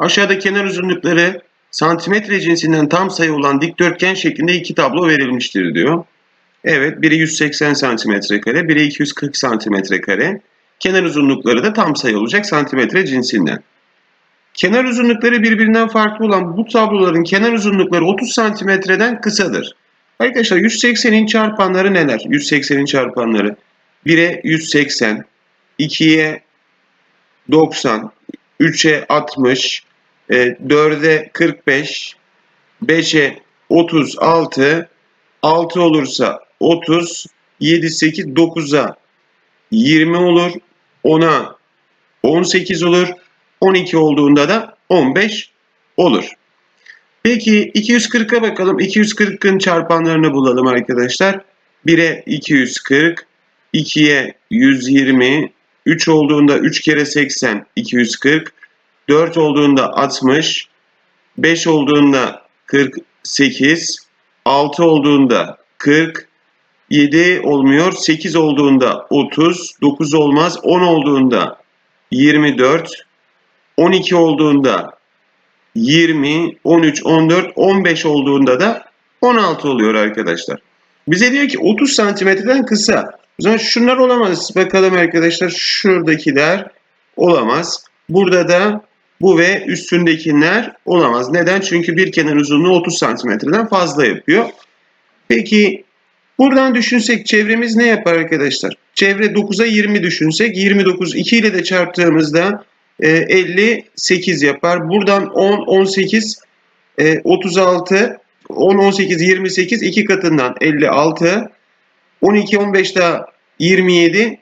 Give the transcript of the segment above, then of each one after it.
Aşağıda kenar uzunlukları santimetre cinsinden tam sayı olan dikdörtgen şeklinde iki tablo verilmiştir diyor. Evet, biri 180 santimetre kare, biri 240 santimetre kare. Kenar uzunlukları da tam sayı olacak santimetre cinsinden. Kenar uzunlukları birbirinden farklı olan bu tabloların kenar uzunlukları 30 santimetreden kısadır. Arkadaşlar 180'in çarpanları neler? 180'in çarpanları 1'e 180, 2'ye 90, 3'e 60, 4'e 45, 5'e 36, 6 olursa 30, 7, 8, 9'a 20 olur, 10'a 18 olur, 12 olduğunda da 15 olur. Peki 240'a bakalım. 240'ın çarpanlarını bulalım arkadaşlar. 1'e 240, 2'ye 120, 3 olduğunda 3 kere 80, 240, 4 olduğunda 60, 5 olduğunda 48, 6 olduğunda 40, 7 olmuyor, 8 olduğunda 30, 9 olmaz, 10 olduğunda 24, 12 olduğunda 20, 13, 14, 15 olduğunda da 16 oluyor arkadaşlar. Bize diyor ki 30 santimetreden kısa. O zaman şunlar olamaz. Bakalım arkadaşlar şuradakiler olamaz. Burada da bu ve üstündekiler olamaz. Neden? Çünkü bir kenar uzunluğu 30 santimetreden fazla yapıyor. Peki buradan düşünsek çevremiz ne yapar arkadaşlar? Çevre 9'a 20 düşünsek 29 2 ile de çarptığımızda e, 58 yapar. Buradan 10, 18, e, 36, 10, 18, 28 iki katından 56, 12, 15 daha 27,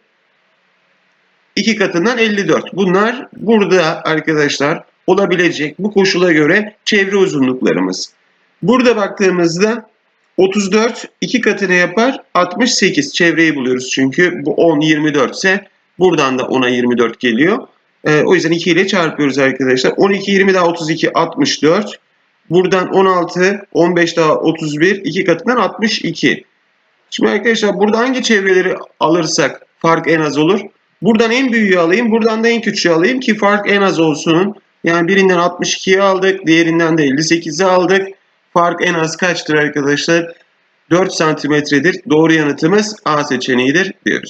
iki katından 54. Bunlar burada arkadaşlar olabilecek bu koşula göre çevre uzunluklarımız. Burada baktığımızda 34 iki katını yapar 68 çevreyi buluyoruz çünkü bu 10 24 ise buradan da 10'a 24 geliyor. Ee, o yüzden 2 ile çarpıyoruz arkadaşlar. 12 20 daha 32 64. Buradan 16 15 daha 31 iki katından 62. Şimdi arkadaşlar burada hangi çevreleri alırsak fark en az olur? Buradan en büyüğü alayım, buradan da en küçüğü alayım ki fark en az olsun. Yani birinden 62'yi aldık, diğerinden de 58'i aldık. Fark en az kaçtır arkadaşlar? 4 santimetredir. Doğru yanıtımız A seçeneğidir diyoruz.